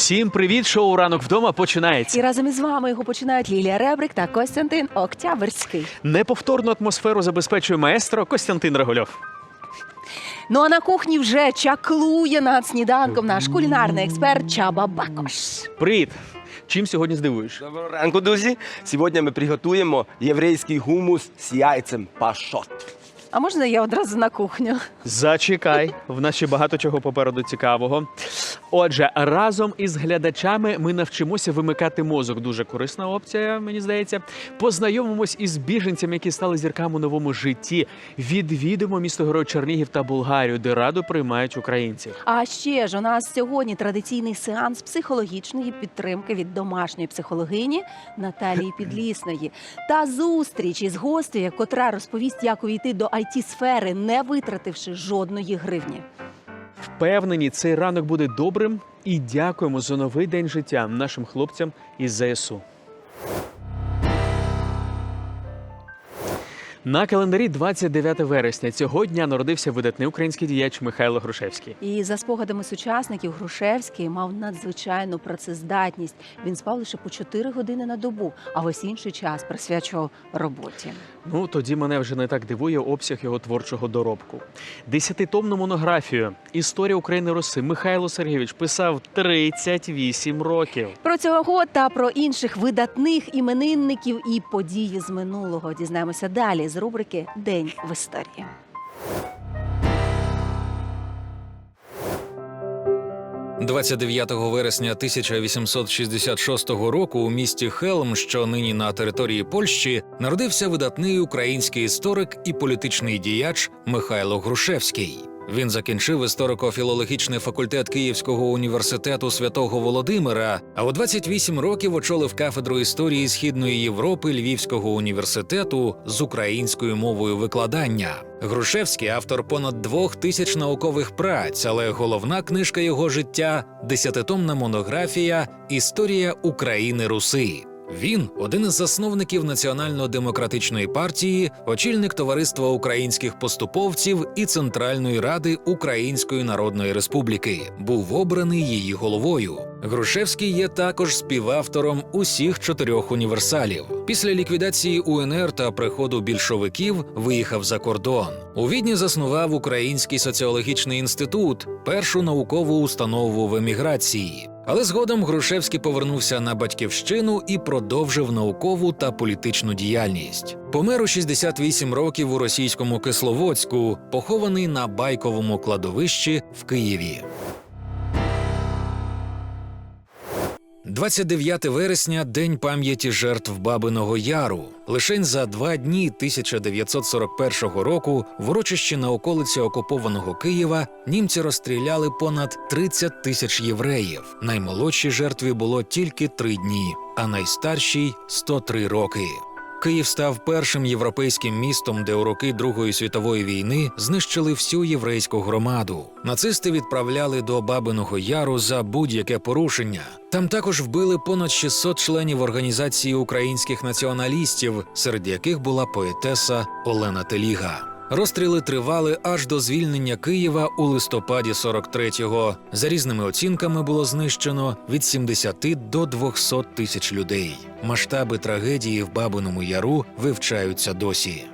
Всім привіт! Шоу ранок вдома починається. І разом із вами його починають Лілія Ребрик та Костянтин Октябрьський. Неповторну атмосферу забезпечує маестро Костянтин Регульов. Ну а на кухні вже чаклує над сніданком наш кулінарний експерт Чаба Бакош. Привіт! Чим сьогодні здивуєш? Доброго ранку, друзі. Сьогодні ми приготуємо єврейський гумус з яйцем пашот. А можна я одразу на кухню? Зачекай, в нас ще багато чого попереду цікавого. Отже, разом із глядачами ми навчимося вимикати мозок. Дуже корисна опція, мені здається. Познайомимось із біженцями, які стали зірками у новому житті. Відвідуємо місто Герой Чернігів та Болгарію, де раду приймають українців. А ще ж у нас сьогодні традиційний сеанс психологічної підтримки від домашньої психологині Наталії Підлісної та зустріч із гостею, котра розповість, як увійти до it сфери, не витративши жодної гривні. Впевнені, цей ранок буде добрим і дякуємо за новий день життя нашим хлопцям із ЗСУ. На календарі 29 вересня цього дня народився видатний український діяч Михайло Грушевський. І за спогадами сучасників, Грушевський мав надзвичайну працездатність. Він спав лише по 4 години на добу, а весь інший час присвячував роботі. Ну тоді мене вже не так дивує обсяг його творчого доробку. Десятитомну монографію Історія України Руси Михайло Сергійович писав 38 років. Про цього та про інших видатних іменинників і події з минулого дізнаємося далі з рубрики День в історії. – 29 вересня 1866 року у місті Хелм, що нині на території Польщі, народився видатний український історик і політичний діяч Михайло Грушевський. Він закінчив історико-філологічний факультет Київського університету святого Володимира, а у 28 років очолив кафедру історії Східної Європи Львівського університету з українською мовою викладання. Грушевський автор понад двох тисяч наукових праць, але головна книжка його життя десятитомна монографія Історія України Руси. Він один із засновників Національно-демократичної партії, очільник товариства українських поступовців і Центральної ради Української Народної Республіки. Був обраний її головою. Грушевський є також співавтором усіх чотирьох універсалів. Після ліквідації УНР та приходу більшовиків виїхав за кордон. У Відні заснував Український соціологічний інститут, першу наукову установу в еміграції. Але згодом Грушевський повернувся на батьківщину і продовжив наукову та політичну діяльність. Помер у 68 років у російському Кисловодську, похований на байковому кладовищі в Києві. 29 вересня день пам'яті жертв Бабиного Яру. Лишень за два дні 1941 року в урочищі на околиці окупованого Києва німці розстріляли понад 30 тисяч євреїв. Наймолодшій жертві було тільки три дні, а найстаршій 103 роки. Київ став першим європейським містом, де у роки Другої світової війни знищили всю єврейську громаду. Нацисти відправляли до Бабиного Яру за будь-яке порушення. Там також вбили понад 600 членів організації українських націоналістів, серед яких була поетеса Олена Теліга. Розстріли тривали аж до звільнення Києва у листопаді 43-го. За різними оцінками було знищено від 70 до 200 тисяч людей. Масштаби трагедії в Бабиному Яру вивчаються досі.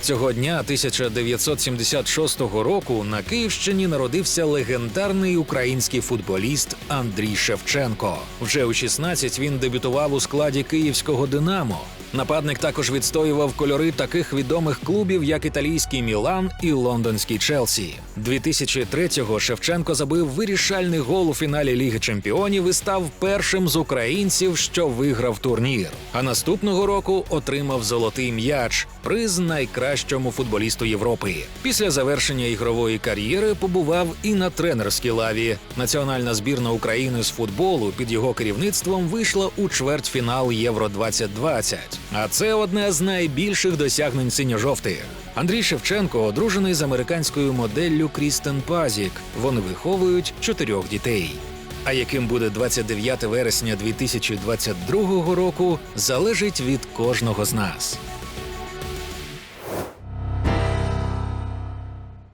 Цього дня 1976 року на Київщині народився легендарний український футболіст Андрій Шевченко. Вже у 16 він дебютував у складі київського Динамо. Нападник також відстоював кольори таких відомих клубів, як італійський Мілан і лондонський Челсі. 2003-го Шевченко забив вирішальний гол у фіналі Ліги Чемпіонів і став першим з українців, що виграв турнір. А наступного року отримав золотий м'яч, приз найкращому футболісту Європи. Після завершення ігрової кар'єри побував і на тренерській лаві. Національна збірна України з футболу під його керівництвом вийшла у чвертьфінал Євро 2020 А це одне з найбільших досягнень синьо-жовтих. Андрій Шевченко одружений з американською моделлю Крістен Пазік. Вони виховують чотирьох дітей. А яким буде 29 вересня 2022 року, залежить від кожного з нас.